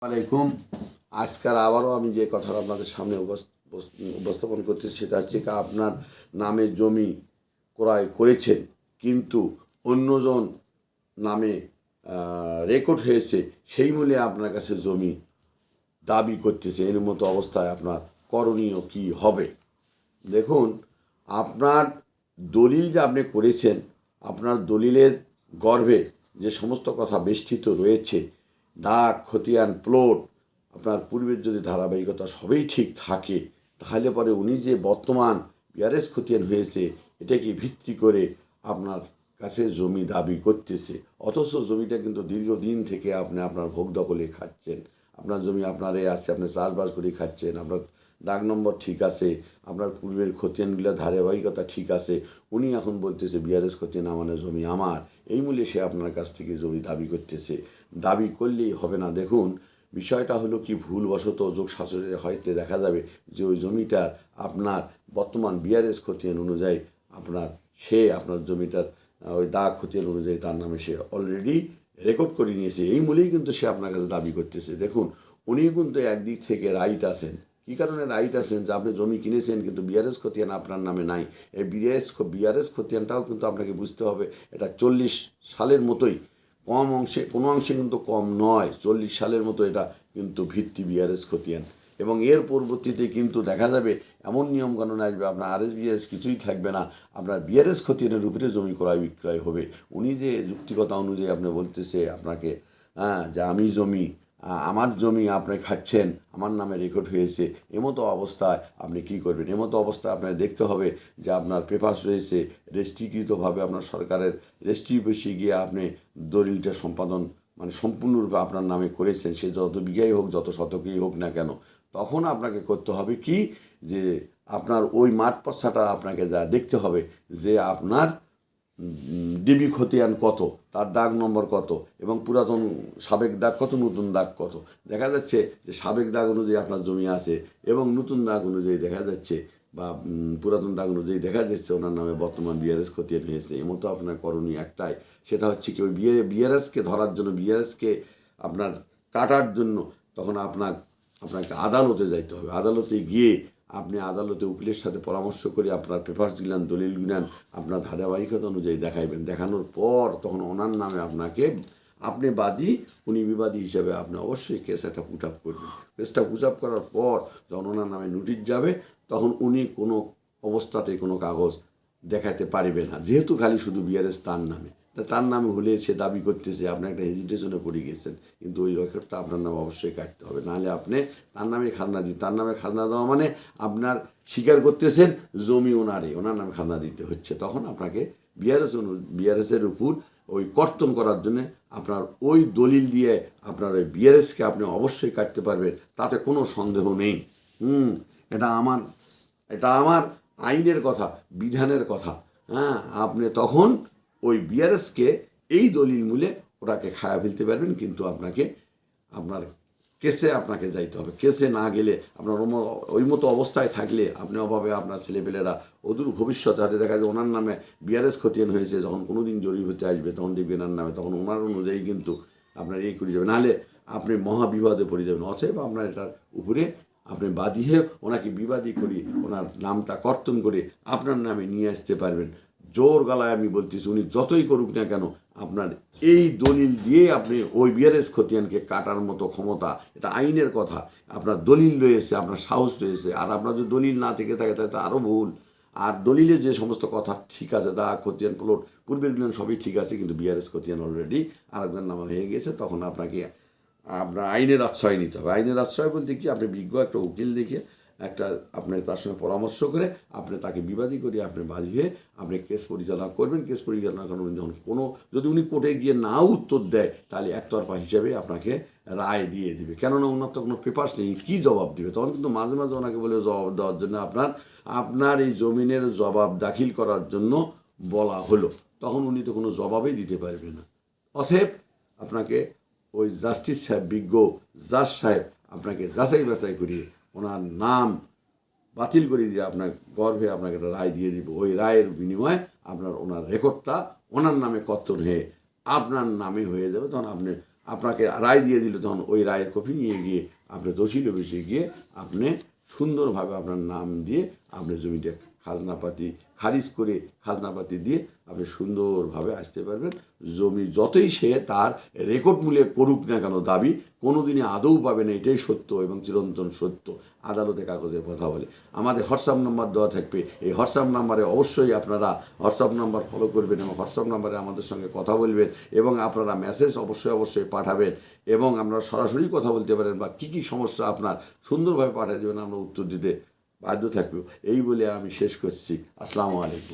আলাইকুম। আজকাল আবারও আমি যে কথাটা আপনাদের সামনে উপস- উপস- উপস্থাপন করতে সেটা হচ্ছে আপনার নামে জমি ক্রয় করেছেন, কিন্তু অন্যজন নামে রেকর্ড হয়েছে, সেই মূল্যে আপনার কাছে জমি দাবি করতেছে। এর মতো অবস্থায় আপনার করণীয় কি হবে? দেখুন, আপনার দলিল যে আপনি করেছেন, আপনার দলিলের গর্ভে যে সমস্ত কথা বেষ্টিত রয়েছে দাগ খতিয়ান, প্লট, আপনার পূর্বের যদি ধারাবাহিকতা সবই ঠিক থাকে, তাহলে পরে উনি যে বর্তমান বিআরএস খতিয়ান হয়েছে, এটাকে ভিত্তি করে আপনার কাছে জমি দাবি করতেছে। অথচ জমিটা কিন্তু দীর্ঘদিন থেকে আপনি আপনার ভোগ দখলে খাচ্ছেন। আপনার জমি আপনার আছে, আপনি চাষবাস করে খাচ্ছেন, আপনার দাগ নম্বর ঠিক আছে, আপনার পূর্বের খতিয়ানগুলো ধারাবাহিকতা ঠিক আছে, উনি এখন বলতেছে বিআরএস খতিয়ান আমাদের জমি আমার। এই মূল্যে সে আপনার কাছ থেকে জমি দাবি করতেছে। দাবি করলেই হবে না। দেখুন, বিষয়টা হলো কি ভুলবশত যোগ শাসনে হয়তো দেখা যাবে যে ওই জমিটার আপনার বর্তমান বিআরএস খতিয়ান অনুযায়ী আপনার সে আপনার জমিটার ওই দাগ খতিয়ান অনুযায়ী তার নামে সে অলরেডি রেকর্ড করে নিয়েছে। এই মূলেই কিন্তু সে আপনার কাছে দাবি করতেছে। দেখুন উনি কিন্তু একদিক থেকে রাইট আছেন। কী কারণে রাইট আছেন যে আপনি জমি কিনেছেন কিন্তু বিআরএস খতিয়ান আপনার নামে নাই। এই বিআরএস বিআরএস খতিয়ানটাও কিন্তু আপনাকে বুঝতে হবে, এটা চল্লিশ সালের মতোই। কম অংশে, কোনো অংশে কিন্তু কম নয়, চল্লিশ সালের মতো এটা কিন্তু ভিত্তি বিআরএস খতিয়ান। এবং এর পরবর্তীতে কিন্তু দেখা যাবে এমন নিয়মকানুন আসবে, আপনার আরএস বিআরএস কিছুই থাকবে না, আপনার বিআরএস খতিয়ানের উপরে জমি ক্রয় বিক্রয় হবে। উনি যে যুক্তিকতা অনুযায়ী আপনি বলতেছে আপনাকে হ্যাঁ যে আমি জমি আমার জমি আপনি খাচ্ছেন, আমার নামে রেকর্ড হয়েছে, এমতো অবস্থায় আপনি কি করবেন? এমতো অবস্থায় আপনার দেখতে হবে যে আপনার পেপার্স রয়েছে রেস্ট্রিকৃতভাবে আপনার সরকারের রেস্ট্রি বসে গিয়ে আপনি দলিলটা সম্পাদন মানে সম্পূর্ণরূপে আপনার নামে করেছেন, সে যত বিঘাই হোক, যত শতকেই হোক না কেন, তখন আপনাকে করতে হবে কি? যে আপনার ওই মাঠ পশ্চাটা আপনাকে যা দেখতে হবে যে আপনার ডিবি খতিয়ান কত? তার দাগ নম্বর কত? এবং পুরাতন সাবেক দাগ কত? নতুন দাগ কত? দেখা যাচ্ছে যে সাবেক দাগ অনুযায়ী আপনার জমি আছে এবং নতুন দাগ অনুযায়ী দেখা যাচ্ছে বা পুরাতন দাগ অনুযায়ী দেখা যাচ্ছে ওনার নামে বর্তমান বিআরএস খতিয়ান হয়েছে। এমতো আপনার করণীয় একটাই। সেটা হচ্ছে কি ওই বিআর বিআরএসকে ধরার জন্য বিআরএসকে আপনার কাটার জন্য তখন আপনার আপনাকে আদালতে যাইতে হবে। আদালতে গিয়ে আপনি আদালতে উকিলের সাথে পরামর্শ করে আপনার পেপার্স দিলেন, দলিল দিলেন, আপনার ধারাবাহিকতা অনুযায়ী দেখাইবেন। দেখানোর পর তখন ওনার নামে আপনাকে, আপনি বাদী, উনি বিবাদী হিসাবে আপনি অবশ্যই কেস একটা পুট আপ করবেন। কেসটা পুট আপ করার পর যখন ওনার নামে নোটিশ যাবে, তখন উনি কোনো অবস্থাতে কোনো কাগজ দেখাতে পারবে না। যেহেতু খালি শুধু বিআরএস তার নামে। তা তার নামে হলে সে দাবি করতেছে, আপনি একটা হেজিটেশনে পড়ে গেছেন, কিন্তু ওই রেকর্ডটা আপনার নামে অবশ্যই কাটতে হবে। নাহলে আপনি তার নামে খাজনা দিন তার নামে খাজনা দেওয়া মানে আপনার স্বীকার করতেছেন জমি ওনারে, ওনার নামে খাজনা দিতে হচ্ছে। তখন আপনাকে বিআরএস বিআরএসের উপর ওই কর্তন করার জন্য আপনার ওই দলিল দিয়ে আপনার ওই বিআরএসকে আপনি অবশ্যই কাটতে পারবেন, তাতে কোনো সন্দেহ নেই। হুম, এটা আমার এটা আমার আইনের কথা, বিধানের কথা। হ্যাঁ আপনি তখন ওই বিআরএসকে এই দলিল মূলে ওটাকে খায়া ফেলতে পারবেন, কিন্তু আপনাকে, আপনার কেসে আপনাকে যাইতে হবে। কেসে না গেলে, আপনার ওই মতো অবস্থায় থাকলে আপনি অভাবে আপনার ছেলেপেলেরা অদূর ভবিষ্যতে হাতে দেখা যায় ওনার নামে বিআরএস খতিয়ান হয়েছে, যখন কোনো দিন জরিপ হতে আসবে, তখন দেখবেন ওনার নামে, তখন ওনার অনুযায়ী কিন্তু আপনার এই করে যাবে। নাহলে আপনি মহাবিবাদে পড়ে যাবেন, অতএব আপনার এটার উপরে আপনি বাদী হয়ে ওনাকে বিবাদী করি ওনার নামটা কর্তন করে আপনার নামে নিয়ে আসতে পারবেন। জোর গলায় আমি বলতেছি, উনি যতই করুক না কেন, আপনার এই দলিল দিয়ে আপনি ওই বিআরএস খতিয়ানকে কাটার মতো ক্ষমতা, এটা আইনের কথা। আপনার দলিল রয়েছে, আপনার সাহস রয়েছে, আর আপনার যদি দলিল না থেকে থাকে, তাহলে তো আরও ভুল। আর দলিলে যে সমস্ত কথা ঠিক আছে দা খতিয়ান প্লট, পূর্বেরগুলো সবই ঠিক আছে, কিন্তু বিআরএস খতিয়ান অলরেডি আরেকজন নামা হয়ে গেছে, তখন আপনাকে, আপনার আইনের আশ্রয় নিতে হবে। আইনের আশ্রয় বলতে কি, আপনি বিজ্ঞ একটা উকিল দেখে একটা আপনি তার সঙ্গে পরামর্শ করে আপনি তাকে বিবাদী করে আপনি বাদী হয়ে আপনি কেস পরিচালনা করবেন। কেস পরিচালনা করবেন যখন কোনো, যদি উনি কোর্টে গিয়ে না উত্তর দেয়, তাহলে একতরফা হিসেবে আপনাকে রায় দিয়ে দিবে। কেননা ওনার তো কোনো পেপার্স নেই কী জবাব দিবে? তখন কিন্তু মাঝে মাঝে ওনাকে বলে জবাব দেওয়ার জন্য আপনার আপনার এই জমিনের জবাব দাখিল করার জন্য বলা হলো। তখন উনি তো কোনো জবাবই দিতে পারবে না। অতএব আপনাকে ওই জাস্টিস সাহেব, বিজ্ঞ জাজ সাহেব, আপনাকে যাচাই বাছাই করিয়ে ওনার নাম বাতিল করে দিয়ে আপনার গর্ভে আপনাকে একটা রায় দিয়ে দিব। ওই রায়ের বিনিময়ে আপনার ওনার রেকর্ডটা ওনার নামে কর্তন হয়ে আপনার নামে হয়ে যাবে। তখন আপনি আপনাকে রায় দিয়ে দিলে তখন ওই রায়ের কপি নিয়ে গিয়ে আপনি দোষী অফিসে গিয়ে আপনি সুন্দরভাবে আপনার নাম দিয়ে আপনি জমিটা খাজনাপাতি খারিজ করে খাজনাপাতি দিয়ে আপনি সুন্দরভাবে আসতে পারবেন। জমি যতই সে তার রেকর্ড মূল্যে করুক না কেন দাবি কোনো দিনই আদৌ পাবে না, এটাই সত্য এবং চিরন্তন সত্য। আদালতে কাগজে কথা বলে। আমাদের হোয়াটসঅ্যাপ নাম্বার দেওয়া থাকবে। এই হোয়াটসঅ্যাপ নাম্বারে অবশ্যই আপনারা হোয়াটসঅ্যাপ নাম্বার ফলো করবেন এবং হোয়াটসঅ্যাপ নাম্বারে আমাদের সঙ্গে কথা বলবেন এবং আপনারা মেসেজ অবশ্যই অবশ্যই পাঠাবেন এবং আমরা সরাসরি কথা বলতে পারেন বা কী কী সমস্যা আপনার, সুন্দরভাবে পাঠিয়ে দেবেন, আমরা উত্তর দিতে বাধ্য থাকবে। এই বলে আমি শেষ করছি। আসসালামু আলাইকুম।